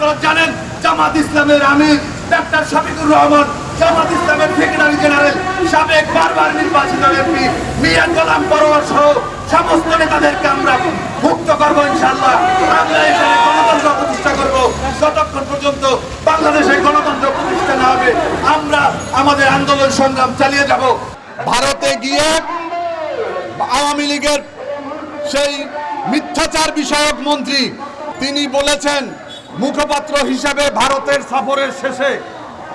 আপনারা জানেন, জামাত ইসলামের আমির ডাক্তার শফিকুর রহমান, জামাত ইসলামের সেক্রেটারি জেনারেল সাবেক বারবার নির্বাচিত এমপি মিয়া গোলাম পরোয়ার সহ সমস্ত নেতাদেরকে আমরা মুক্ত করব ইনশাল্লাহ আমরা এখানে গণতন্ত্র প্রতিষ্ঠা করব। যতক্ষণ পর্যন্ত বাংলাদেশে গণতন্ত্র প্রতিষ্ঠা না হবে, আমরা আমাদের আন্দোলন সংগ্রাম চালিয়ে যাব। ভারতে গিয়ে আওয়ামী লীগের সেই মিথ্যাচার বিষয়ক মন্ত্রী, তিনি বলেছেন মুখপাত্র হিসেবে ভারতের সফরের শেষে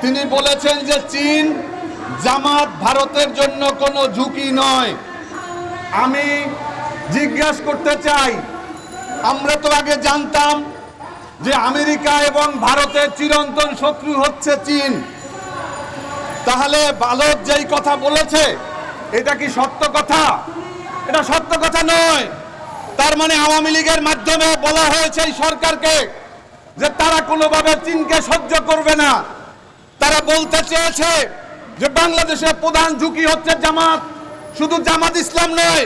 তিনি বলেছেন যে চীন জামাত ভারতের জন্য কোনো ঝুঁকি নয়। আমি জিজ্ঞাসা করতে চাই, আমরা তো আগে জানতাম যে আমেরিকা এবং ভারতের চিরন্তন শত্রু হচ্ছে চীন। তাহলে বালক যেই কথা বলেছে, এটা কি সত্য কথা? এটা সত্য কথা নয়। তার মানে আওয়ামী লীগের মাধ্যমে বলা হয়েছে এই সরকারকে যে তারা কোনোভাবে চীনকে সহ্য করবে না। তারা বলতে চেয়েছে যে বাংলাদেশের প্রধান ঝুঁকি হচ্ছে জামাত। শুধু জামাত ইসলাম নয়,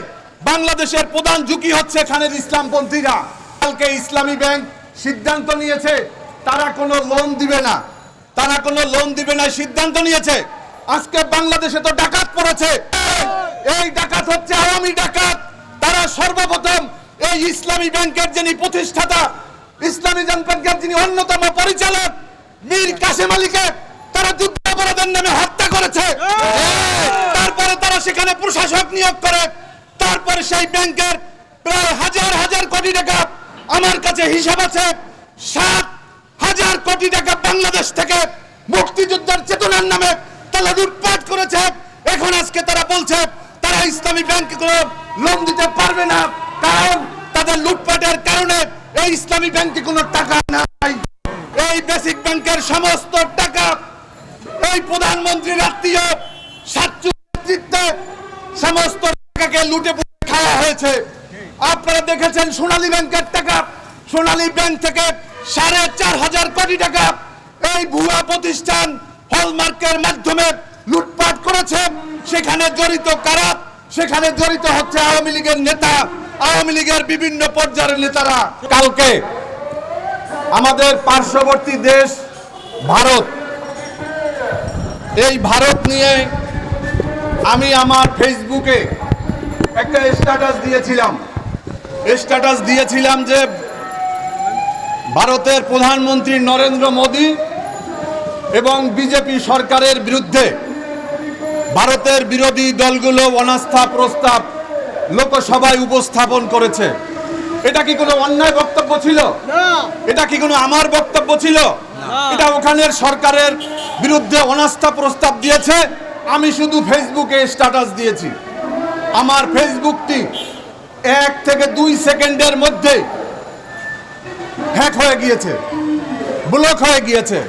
বাংলাদেশের প্রধান ঝুঁকি হচ্ছে এখানের ইসলামপন্থীরা। কালকে ইসলামী ব্যাংক সিদ্ধান্ত নিয়েছে, তারা কোনো লোন দিবে না। তারা কোনো লোন দিবে না, সিদ্ধান্ত নিয়েছে। আজকে বাংলাদেশে তো ডাকাত পড়েছে। এই ডাকাত হচ্ছে আওয়ামী ডাকাত। তারা সর্বপ্রথম এই ইসলামী ব্যাংকের যিনি প্রতিষ্ঠাতা ইসলামী ব্যাংকের যিনি অন্যতম পরিচালক মীর কাসেম আলীকে তারা যুদ্ধাপরাধের নামে হত্যা করেছে। তারপরে তারা সেখানে প্রশাসক নিয়োগ করে। তারপরে সেই ব্যাংকের প্রায় হাজার হাজার কোটি টাকা আমার কাছে হিসাব আছে। সাত হাজার কোটি টাকা বাংলাদেশ থেকে মুক্তিযুদ্ধের চেতনার নামে তারা লুটপাট করেছে। এখন আজকে তারা বলছে তারা ইসলামী ব্যাংক লোন দিতে পারবে না কারণ তাদের লুটপাটের কারণে এই ইসলামী ব্যাংকে কোনো টাকা নাই। এই বেসিক ব্যাংকের সমস্ত টাকা এই প্রধানমন্ত্রীর আত্মীয় সাতচু সমস্ত টাকাকে লুটে পুটে খাওয়া হয়েছে। আপনারা দেখেছেন সোনালী ব্যাংকের টাকা। সোনালী ব্যাংক থেকে সাড়ে চার হাজার কোটি টাকা এই ভুয়া প্রতিষ্ঠান হলমার্কের মাধ্যমে লুটপাট করেছে। সেখানে জড়িত কারা? সেখানে জড়িত হচ্ছে আওয়ামী লীগের নেতা। আওয়ামী লীগের বিভিন্ন পর্যায়ের নেতারা কালকে আমাদের পার্শ্ববর্তী দেশ ভারত। এই ভারত নিয়ে আমি আমার ফেসবুকে একটা স্ট্যাটাস দিয়েছিলাম। স্ট্যাটাস দিয়েছিলাম যে ভারতের প্রধানমন্ত্রী নরেন্দ্র মোদী এবং বিজেপি সরকারের বিরুদ্ধে ভারতের বিরোধী দলগুলো অনাস্থা প্রস্তাব লোকসভায় উপস্থাপন করেছে। এটা কি কোনো অন্যায় বক্তব্য ছিল? এটা কি কোনো আমার বক্তব্য ছিল? এটা ওখানের সরকারের বিরুদ্ধে অনাস্থা প্রস্তাব দিয়েছে। আমি শুধু ফেসবুকে স্ট্যাটাস দিয়েছি। আমার ফেসবুকটি এক থেকে দুই সেকেন্ডের মধ্যে হ্যাক হয়ে গিয়েছে ব্লক হয়ে গিয়েছে।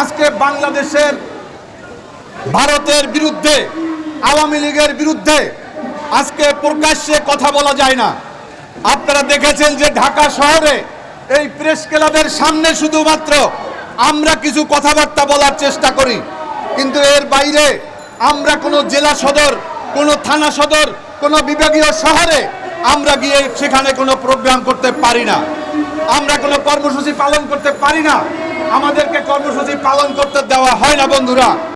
আজকে বাংলাদেশের ভারতের বিরুদ্ধে আওয়ামী লীগের বিরুদ্ধে আজকে প্রকাশ্যে কথা বলা যায় না। আপনারা দেখেছেন যে ঢাকা শহরে এই প্রেস ক্লাবের সামনে শুধুমাত্র আমরা কিছু কথাবার্তা বলার চেষ্টা করি। কিন্তু এর বাইরে আমরা কোনো জেলা সদর, কোনো থানা সদর, কোনো বিভাগীয় শহরে আমরা গিয়ে সেখানে কোনো প্রোগ্রাম করতে পারি না। আমরা কোনো কর্মসূচি পালন করতে পারি না। আমাদেরকে কর্মসূচি পালন করতে দেওয়া হয় না, বন্ধুরা।